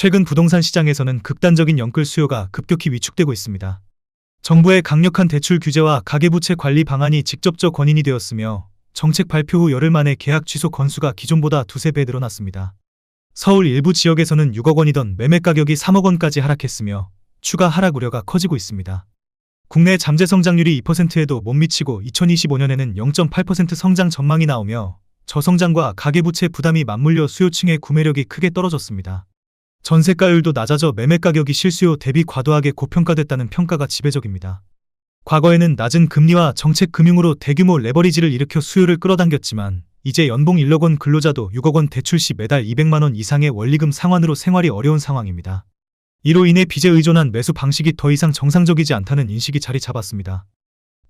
최근 부동산 시장에서는 극단적인 연끌 수요가 급격히 위축되고 있습니다. 정부의 강력한 대출 규제와 가계부채 관리 방안이 직접적 원인이 되었으며 정책 발표 후 열흘 만에 계약 취소 건수가 기존보다 두세 배 늘어났습니다. 서울 일부 지역에서는 6억 원이던 매매 가격이 3억 원까지 하락했으며 추가 하락 우려가 커지고 있습니다. 국내 잠재 성장률이 2%에도 못 미치고 2025년에는 0.8% 성장 전망이 나오며 저성장과 가계부채 부담이 맞물려 수요층의 구매력이 크게 떨어졌습니다. 전세가율도 낮아져 매매 가격이 실수요 대비 과도하게 고평가됐다는 평가가 지배적입니다. 과거에는 낮은 금리와 정책 금융으로 대규모 레버리지를 일으켜 수요를 끌어당겼지만 이제 연봉 1억 원 근로자도 6억 원 대출 시 매달 200만 원 이상의 원리금 상환으로 생활이 어려운 상황입니다. 이로 인해 빚에 의존한 매수 방식이 더 이상 정상적이지 않다는 인식이 자리 잡았습니다.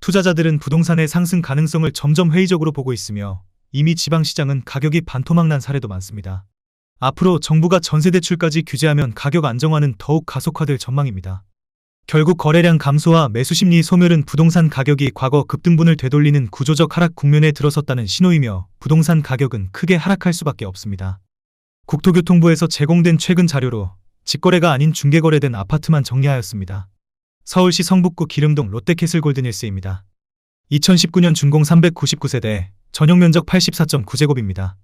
투자자들은 부동산의 상승 가능성을 점점 회의적으로 보고 있으며 이미 지방시장은 가격이 반토막난 사례도 많습니다. 앞으로 정부가 전세대출까지 규제하면 가격 안정화는 더욱 가속화될 전망입니다. 결국 거래량 감소와 매수 심리 소멸은 부동산 가격이 과거 급등분을 되돌리는 구조적 하락 국면에 들어섰다는 신호이며 부동산 가격은 크게 하락할 수밖에 없습니다. 국토교통부에서 제공된 최근 자료로 직거래가 아닌 중개거래된 아파트만 정리하였습니다. 서울시 성북구 기름동 롯데캐슬 골든힐스입니다. 2019년 준공 399세대, 전용 면적 84.9제곱입니다.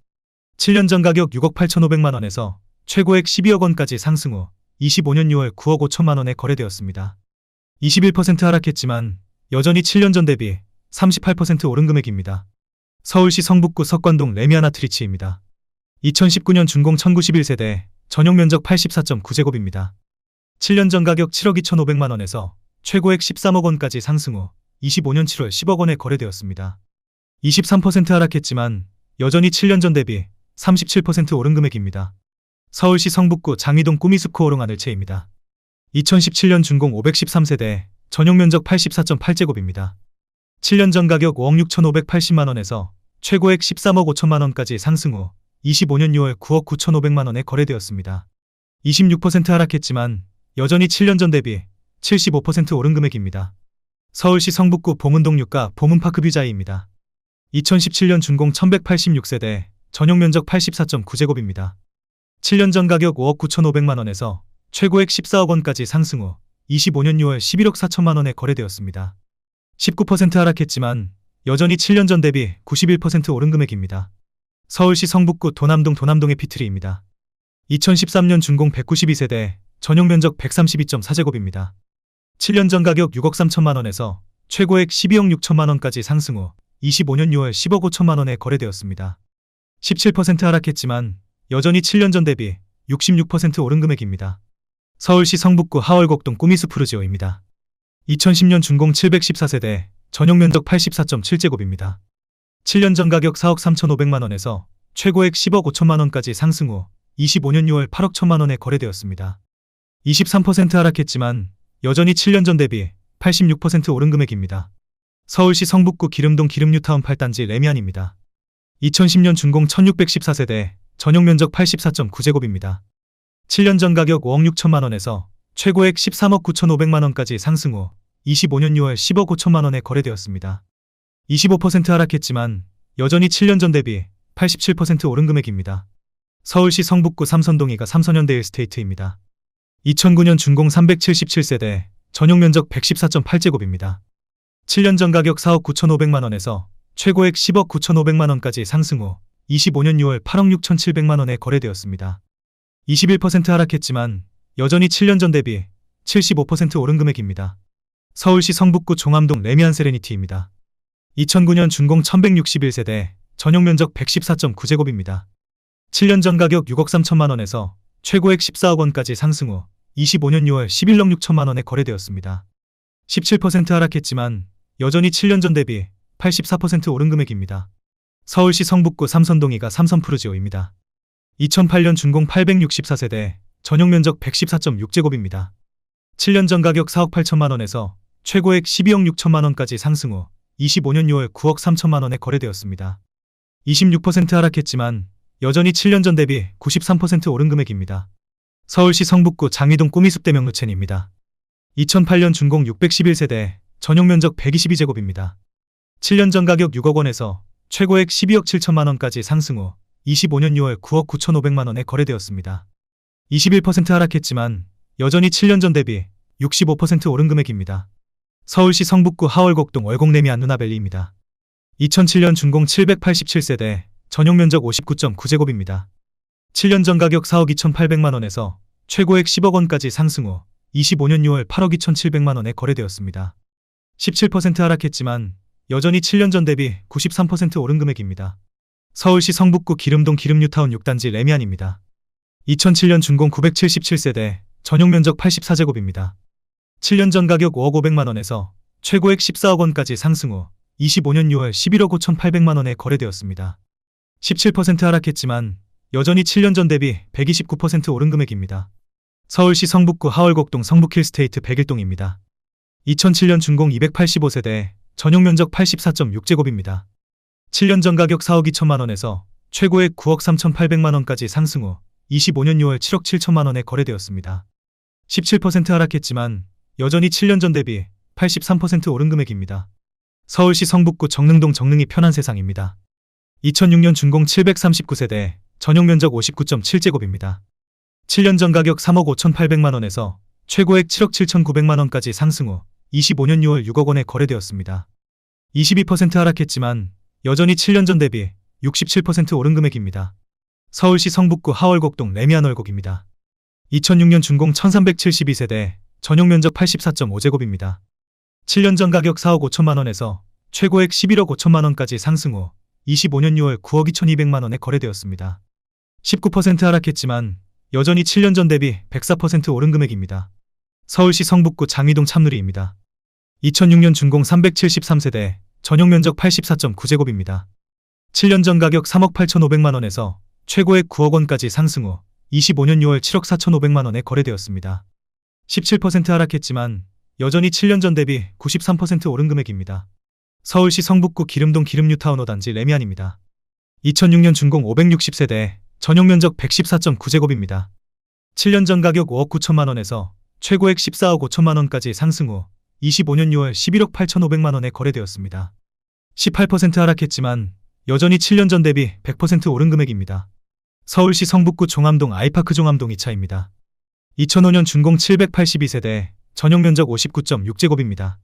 7년 전 가격 6억 8,500만 원에서 최고액 12억 원까지 상승 후 25년 6월 9억 5천만 원에 거래되었습니다. 21% 하락했지만 여전히 7년 전 대비 38% 오른 금액입니다. 서울시 성북구 석관동 레미아나 트리치입니다. 2019년 준공 1091세대, 전용 면적 84.9제곱입니다. 7년 전 가격 7억 2,500만 원에서 최고액 13억 원까지 상승 후 25년 7월 10억 원에 거래되었습니다. 23% 하락했지만 여전히 7년 전 대비 37% 오른 금액입니다. 서울시 성북구 장위동 꾸미숲 코오롱 하늘채입니다. 2017년 준공 513세대, 전용 면적 84.8제곱입니다. 7년 전 가격 5억 6,580만 원에서 최고액 13억 5천만 원까지 상승 후 25년 6월 9억 9,500만 원에 거래되었습니다. 26% 하락했지만 여전히 7년 전 대비 75% 오른 금액입니다. 서울시 성북구 봉은동 육가 봉은파크 뷰자이입니다. 2017년 준공 1186세대, 전용 면적 84.9제곱입니다. 7년 전 가격 5억 9,500만 원에서 최고액 14억 원까지 상승 후 25년 6월 11억 4천만 원에 거래되었습니다. 19% 하락했지만 여전히 7년 전 대비 91% 오른 금액입니다. 서울시 성북구 도남동 도남동의 피트리입니다. 2013년 준공 192세대, 전용 면적 132.4제곱입니다. 7년 전 가격 6억 3천만 원에서 최고액 12억 6천만 원까지 상승 후 25년 6월 10억 5천만 원에 거래되었습니다. 17% 하락했지만 여전히 7년 전 대비 66% 오른 금액입니다. 서울시 성북구 하월곡동 꾸미스 푸르지오입니다. 2010년 준공 714세대, 전용 면적 84.7제곱입니다. 7년 전 가격 4억 3,500만 원에서 최고액 10억 5천만 원까지 상승 후 25년 6월 8억 1천만 원에 거래되었습니다. 23% 하락했지만 여전히 7년 전 대비 86% 오른 금액입니다. 서울시 성북구 기름동 기름뉴타운 8단지 레미안입니다. 2010년 준공 1614세대, 전용 면적 84.9제곱입니다. 7년 전 가격 5억 6천만 원에서 최고액 13억 9천5백만 원까지 상승 후 25년 6월 10억 5천만 원에 거래되었습니다. 25% 하락했지만 여전히 7년 전 대비 87% 오른 금액입니다. 서울시 성북구 삼선동이가 삼선현대 일스테이트입니다. 2009년 준공 377세대, 전용 면적 114.8제곱입니다. 7년 전 가격 4억 9천5백만 원에서 최고액 10억 9천5백만 원까지 상승 후 25년 6월 8억 6천7백만 원에 거래되었습니다. 21% 하락했지만 여전히 7년 전 대비 75% 오른 금액입니다. 서울시 성북구 종암동 레미안 세레니티입니다. 2009년 준공 1161세대, 전용 면적 114.9제곱입니다. 7년 전 가격 6억 3천만 원에서 최고액 14억 원까지 상승 후 25년 6월 11억 6천만 원에 거래되었습니다. 17% 하락했지만 여전히 7년 전 대비 84% 오른 금액입니다. 서울시 성북구 삼선동이가 삼선푸르지오입니다. 2008년 준공 864세대, 전용 면적 114.6제곱입니다. 7년 전 가격 4억 8천만 원에서 최고액 12억 6천만 원까지 상승 후 25년 6월 9억 3천만 원에 거래되었습니다. 26% 하락했지만 여전히 7년 전 대비 93% 오른 금액입니다. 서울시 성북구 장위동 꾸미숲대 명 루첸입니다. 2008년 준공 611세대, 전용 면적 122제곱입니다. 7년 전 가격 6억 원에서 최고액 12억 7천만 원까지 상승 후 25년 6월 9억 9천5백만 원에 거래되었습니다. 21% 하락했지만 여전히 7년 전 대비 65% 오른 금액입니다. 서울시 성북구 하월곡동 월곡내미 안누나밸리입니다. 2007년 준공 787세대, 전용 면적 59.9제곱입니다. 7년 전 가격 4억 2,800만 원에서 최고액 10억 원까지 상승 후 25년 6월 8억 2,700만 원에 거래되었습니다. 17% 하락했지만 여전히 7년 전 대비 93% 오른 금액입니다. 서울시 성북구 기름동 기름뉴타운 6단지 레미안입니다. 2007년 준공 977세대, 전용 면적 84제곱입니다. 7년 전 가격 5억 500만 원에서 최고액 14억 원까지 상승 후 25년 6월 11억 5,800만 원에 거래되었습니다. 17% 하락했지만 여전히 7년 전 대비 129% 오른 금액입니다. 서울시 성북구 하월곡동 성북힐스테이트 101동입니다. 2007년 준공 285세대, 전용 면적 84.6제곱입니다. 7년 전 가격 4억 2천만 원에서 최고액 9억 3,800만 원까지 상승 후 25년 6월 7억 7천만 원에 거래되었습니다. 17% 하락했지만 여전히 7년 전 대비 83% 오른 금액입니다. 서울시 성북구 정릉동 정릉이 편한 세상입니다. 2006년 준공 739세대, 전용 면적 59.7제곱입니다. 7년 전 가격 3억 5,800만 원에서 최고액 7억 7,900만 원까지 상승 후 25년 6월 6억 원에 거래되었습니다. 22% 하락했지만 여전히 7년 전 대비 67% 오른 금액입니다. 서울시 성북구 하월곡동 레미안월곡입니다. 2006년 준공 1372세대, 전용 면적 84.5제곱입니다. 7년 전 가격 4억 5천만 원에서 최고액 11억 5천만 원까지 상승 후 25년 6월 9억 2,200만 원에 거래되었습니다. 19% 하락했지만 여전히 7년 전 대비 104% 오른 금액입니다. 서울시 성북구 장위동 참누리입니다. 2006년 준공 373세대, 전용 면적 84.9제곱입니다. 7년 전 가격 3억 8,500만 원에서 최고액 9억 원까지 상승 후 25년 6월 7억 4,500만 원에 거래되었습니다. 17% 하락했지만 여전히 7년 전 대비 93% 오른 금액입니다. 서울시 성북구 기름동 기름뉴타운 5단지 레미안입니다. 2006년 준공 560세대, 전용 면적 114.9제곱입니다. 7년 전 가격 5억 9천만 원에서 최고액 14억 5천만 원까지 상승 후 25년 6월 11억 8,500만 원에 거래되었습니다. 18% 하락했지만 여전히 7년 전 대비 100% 오른 금액입니다. 서울시 성북구 종암동 아이파크 종암동 2차입니다. 2005년 준공 782세대, 전용 면적 59.6제곱입니다.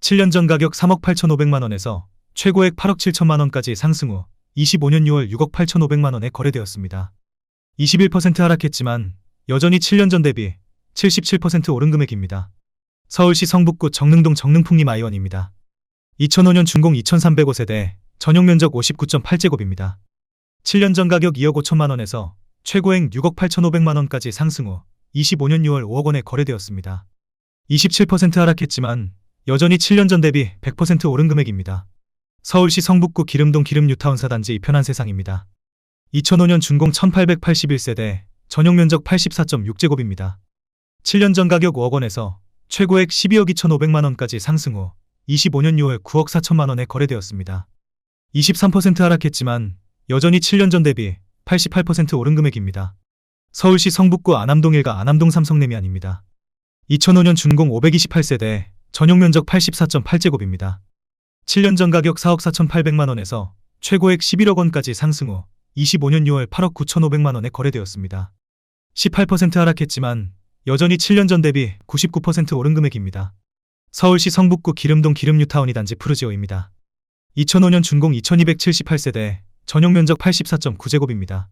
7년 전 가격 3억 8,500만 원에서 최고액 8억 7천만 원까지 상승 후 25년 6월 6억 8,500만 원에 거래되었습니다. 21% 하락했지만 여전히 7년 전 대비 77% 오른 금액입니다. 서울시 성북구 정릉동 정릉풍림 아이원입니다. 2005년 준공 2,305세대, 전용 면적 59.8제곱입니다. 7년 전 가격 2억 5천만 원에서 최고액 6억 8,500만 원까지 상승 후 25년 6월 5억 원에 거래되었습니다. 27% 하락했지만 여전히 7년 전 대비 100% 오른 금액입니다. 서울시 성북구 기름동 기름뉴타운 사단지 편한 세상입니다. 2005년 준공 1881세대, 전용 면적 84.6제곱입니다. 7년 전 가격 5억 원에서 최고액 12억 2,500만 원까지 상승 후 25년 6월 9억 4천만 원에 거래되었습니다. 23% 하락했지만 여전히 7년 전 대비 88% 오른 금액입니다. 서울시 성북구 안암동 1가 안암동 삼성레미안입니다. 2005년 준공 528세대, 전용 면적 84.8제곱입니다. 7년 전 가격 4억 4,800만 원에서 최고액 11억 원까지 상승 후 25년 6월 8억 9,500만 원에 거래되었습니다. 18% 하락했지만 여전히 7년 전 대비 99% 오른 금액입니다. 서울시 성북구 기름동 기름뉴타운이 단지 푸르지오입니다. 2005년 준공 2278세대, 전용 면적 84.9제곱입니다.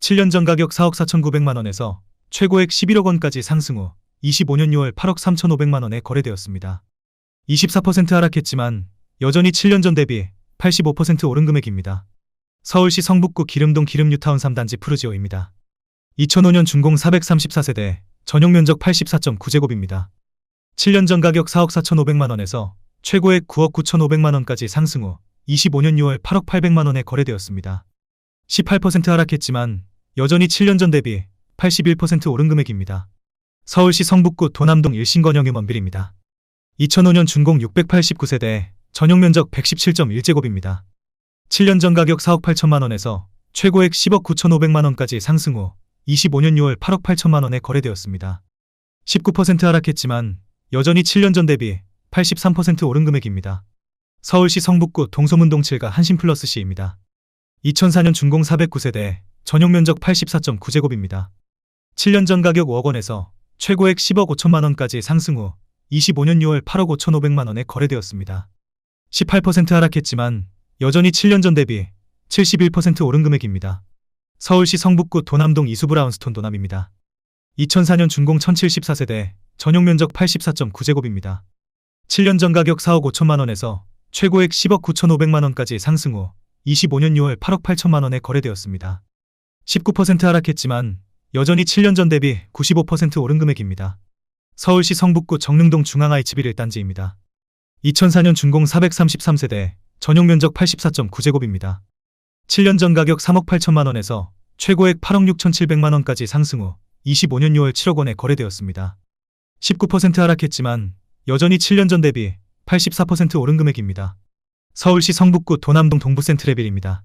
7년 전 가격 4억 4,900만 원에서 최고액 11억 원까지 상승 후 25년 6월 8억 3,500만 원에 거래되었습니다. 24% 하락했지만 여전히 7년 전 대비 85% 오른 금액입니다. 서울시 성북구 기름동 기름뉴타운 3단지 푸르지오입니다. 2005년 준공 434세대, 전용 면적 84.9제곱입니다. 7년 전 가격 4억 4,500만 원에서 최고액 9억 9,500만 원까지 상승 후 25년 6월 8억 800만 원에 거래되었습니다. 18% 하락했지만 여전히 7년 전 대비 81% 오른 금액입니다. 서울시 성북구 도남동 일신건영의 먼빌입니다. 2005년 준공 689세대, 전용 면적 117.1제곱입니다. 7년 전 가격 4억 8천만 원에서 최고액 10억 9,500만 원까지 상승 후 25년 6월 8억 8천만 원에 거래되었습니다. 19% 하락했지만 여전히 7년 전 대비 83% 오른 금액입니다. 서울시 성북구 동소문동 7가 한신플러스 C입니다. 2004년 준공 409세대, 전용 면적 84.9제곱입니다. 7년 전 가격 5억 원에서 최고액 10억 5천만 원까지 상승 후 25년 6월 8억 5천 5백만 원에 거래되었습니다. 18% 하락했지만 여전히 7년 전 대비 71% 오른 금액입니다. 서울시 성북구 도남동 이수브라운스톤 도남입니다. 2004년 준공 1074세대, 전용 면적 84.9제곱입니다. 7년 전 가격 4억 5천만 원에서 최고액 10억 9천 5백만 원까지 상승 후 25년 6월 8억 8천만 원에 거래되었습니다. 19% 하락했지만 여전히 7년 전 대비 95% 오른 금액입니다. 서울시 성북구 정릉동 중앙IH 1단지입니다. 2004년 준공 433세대, 전용 면적 84.9제곱입니다. 7년 전 가격 3억 8천만 원에서 최고액 8억 6천 7백만 원까지 상승 후 25년 6월 7억 원에 거래되었습니다. 19% 하락했지만 여전히 7년 전 대비 84% 오른 금액입니다. 서울시 성북구 도남동 동부센트레빌입니다.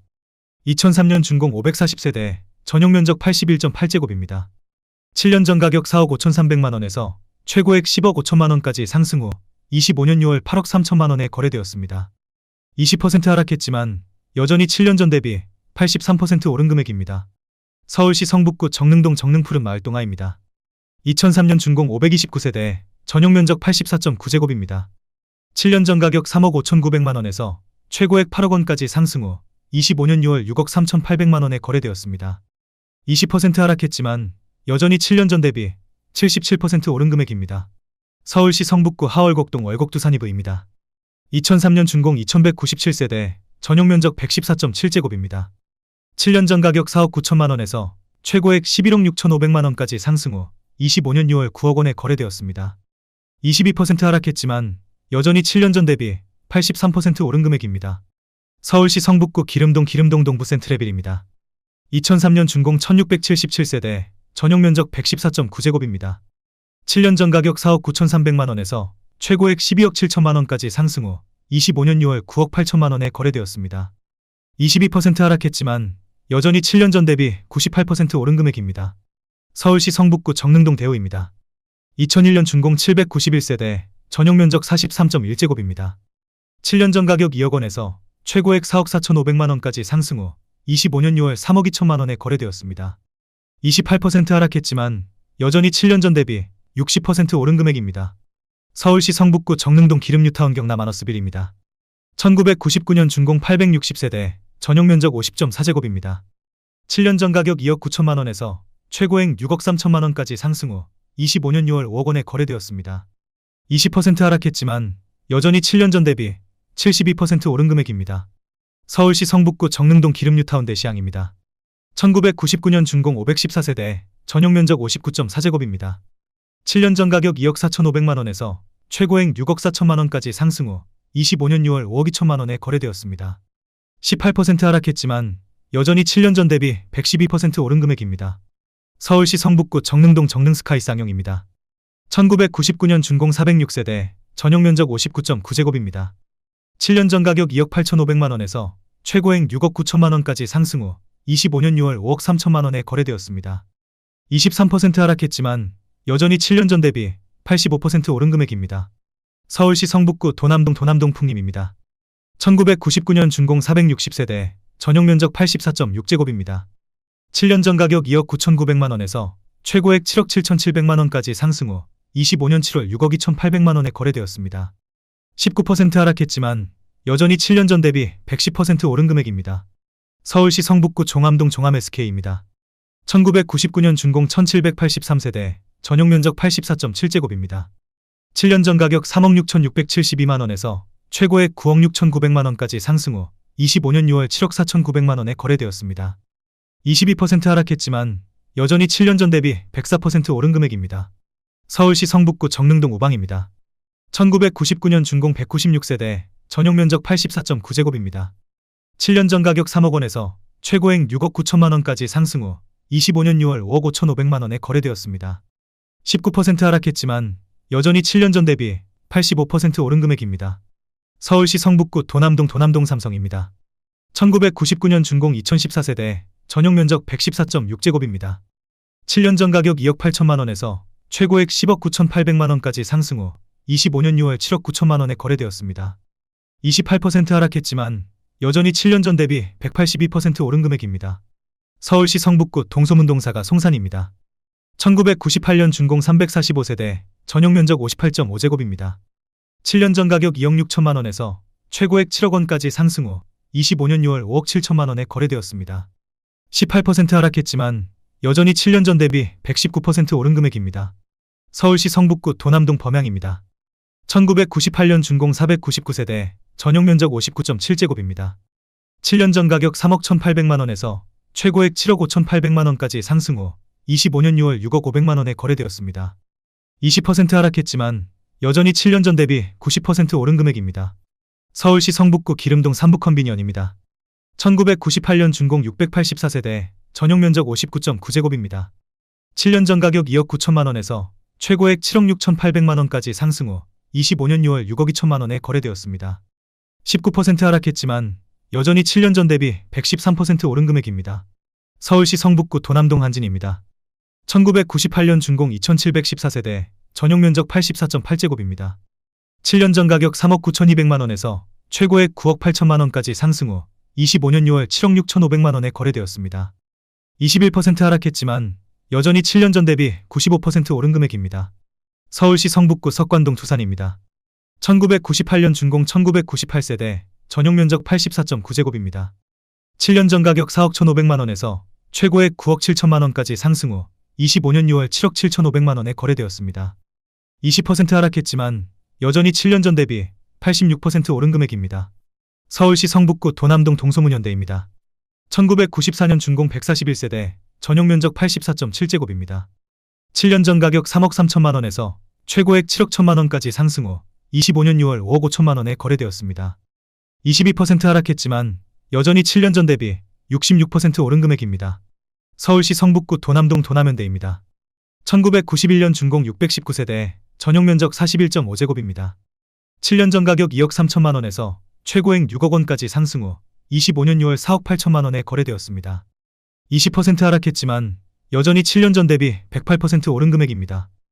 2003년 준공 540세대, 전용 면적 81.8제곱입니다. 7년 전 가격 4억 5천 3백만 원에서 최고액 10억 5천만 원까지 상승 후 25년 6월 8억 3천만 원에 거래되었습니다. 20% 하락했지만 여전히 7년 전 대비 83% 오른 금액입니다. 서울시 성북구 정릉동 정릉푸른 마을 동아입니다. 2003년 준공 529세대, 전용 면적 84.9제곱입니다. 7년 전 가격 3억 5천9백만 원에서 최고액 8억 원까지 상승 후 25년 6월 6억 3천8백만 원에 거래되었습니다. 20% 하락했지만 여전히 7년 전 대비 77% 오른 금액입니다. 서울시 성북구 하월곡동 월곡두산이브입니다. 2003년 준공 2197세대, 전용 면적 114.7제곱입니다. 7년 전 가격 4억 9천만 원에서 최고액 11억 6천 5백만 원까지 상승 후 25년 6월 9억 원에 거래되었습니다. 22% 하락했지만 여전히 7년 전 대비 83% 오른 금액입니다. 서울시 성북구 기름동 기름동 동부 센트레빌입니다. 2003년 준공 1677세대, 전용 면적 114.9제곱입니다. 7년 전 가격 4억 9천3백만 원에서 최고액 12억 7천만 원까지 상승 후 25년 6월 9억 8천만 원에 거래되었습니다. 22% 하락했지만 여전히 7년 전 대비 98% 오른 금액입니다. 서울시 성북구 정릉동 대우입니다. 2001년 준공 791세대, 전용 면적 43.1제곱입니다. 7년 전 가격 2억 원에서 최고액 4억 4천5백만 원까지 상승 후 25년 6월 3억 2천만 원에 거래되었습니다. 28% 하락했지만 여전히 7년 전 대비 60% 오른 금액입니다. 서울시 성북구 정릉동 기름뉴타운 경남 아너스빌입니다. 1999년 준공 860세대, 전용 면적 50.4제곱입니다. 7년 전 가격 2억 9천만 원에서 최고액 6억 3천만 원까지 상승 후 25년 6월 5억 원에 거래되었습니다. 20% 하락했지만 여전히 7년 전 대비 72% 오른 금액입니다. 서울시 성북구 정릉동 기름뉴타운 대시항입니다. 1999년 준공 514세대, 전용 면적 59.4제곱입니다. 7년 전 가격 2억 4천5백만 원에서 최고액 6억 4천만 원까지 상승 후 25년 6월 5억 2천만 원에 거래되었습니다. 18% 하락했지만 여전히 7년 전 대비 112% 오른 금액입니다. 서울시 성북구 정릉동 정릉스카이 쌍용입니다. 1999년 준공 406세대, 전용 면적 59.9제곱입니다. 7년 전 가격 2억 8천5백만 원에서 최고액 6억 9천만 원까지 상승 후 25년 6월 5억 3천만 원에 거래되었습니다. 23% 하락했지만 여전히 7년 전 대비 85% 오른 금액입니다. 서울시 성북구 도남동 도남동 풍림입니다. 1999년 준공 460세대, 전용 면적 84.6제곱입니다. 7년 전 가격 2억 9천9백만 원에서 최고액 7억 7천7백만 원까지 상승 후 25년 7월 6억 2천8백만 원에 거래되었습니다. 19% 하락했지만 여전히 7년 전 대비 110% 오른 금액입니다. 서울시 성북구 종암동 종암SK입니다. 1999년 준공 1783세대, 전용 면적 84.7제곱입니다. 7년 전 가격 3억 6천672만 원에서 최고액 9억 6천9백만 원까지 상승 후 25년 6월 7억 4천9백만 원에 거래되었습니다. 22% 하락했지만 여전히 7년 전 대비 104% 오른 금액입니다. 서울시 성북구 정릉동 우방입니다. 1999년 준공 196세대, 전용 면적 84.9제곱입니다. 7년 전 가격 3억 원에서 최고액 6억 9천만 원까지 상승 후 25년 6월 5억 5천 5백만 원에 거래되었습니다. 19% 하락했지만 여전히 7년 전 대비 85% 오른 금액입니다. 서울시 성북구 도남동 도남동 삼성입니다. 1999년 준공 2014세대, 전용 면적 114.6제곱입니다. 7년 전 가격 2억 8천만 원에서 최고액 10억 9천8백만 원까지 상승 후 25년 6월 7억 9천만 원에 거래되었습니다. 28% 하락했지만 여전히 7년 전 대비 182% 오른 금액입니다. 서울시 성북구 동소문동사가 송산입니다. 1998년 준공 345세대, 전용 면적 58.5제곱입니다. 7년 전 가격 2억 6천만 원에서 최고액 7억 원까지 상승 후 25년 6월 5억 7천만 원에 거래되었습니다. 18% 하락했지만 여전히 7년 전 대비 119% 오른 금액입니다. 서울시 성북구 도남동 범양입니다. 1998년 준공 499세대, 전용 면적 59.7제곱입니다. 7년 전 가격 3억 1,800만 원에서 최고액 7억 5,800만 원까지 상승 후 25년 6월 6억 500만 원에 거래되었습니다. 20% 하락했지만 여전히 7년 전 대비 90% 오른 금액입니다. 서울시 성북구 기름동 삼북컨비니언입니다. 1998년 준공 684세대, 전용 면적 59.9제곱입니다. 7년 전 가격 2억 9천만 원에서 최고액 7억 6천8백만 원까지 상승 후 25년 6월 6억 2천만 원에 거래되었습니다. 19% 하락했지만 여전히 7년 전 대비 113% 오른 금액입니다. 서울시 성북구 도남동 한진입니다. 1998년 준공 2714세대, 전용 면적 84.8제곱입니다. 7년 전 가격 3억 9,200만 원에서 최고액 9억 8천만 원까지 상승 후 25년 6월 7억 6,500만 원에 거래되었습니다. 21% 하락했지만 여전히 7년 전 대비 95% 오른 금액입니다. 서울시 성북구 석관동 두산입니다. 1998년 준공 1998세대, 전용 면적 84.9제곱입니다. 7년 전 가격 4억 1,500만 원에서 최고액 9억 7천만 원까지 상승 후 25년 6월 7억 7,500만 원에 거래되었습니다. 20% 하락했지만 여전히 7년 전 대비 86% 오른 금액입니다. 서울시 성북구 도남동 동소문현대입니다. 1994년 준공 141세대, 전용 면적 84.7제곱입니다. 7년 전 가격 3억 3천만 원에서 최고액 7억 1천만 원까지 상승 후 25년 6월 5억 5천만 원에 거래되었습니다. 22% 하락했지만 여전히 7년 전 대비 66% 오른 금액입니다. 서울시 성북구 도남동 도남현대입니다. 1991년 준공 619세대, 전용 면적 41.5제곱입니다. 7년 전 가격 2억 3천만 원에서 최고액 6억 원까지 상승 후 25년 6월 4억 8천만 원에 거래되었습니다. 20% 하락했지만 여전히 7년 전 대비 108% 오른 금액입니다.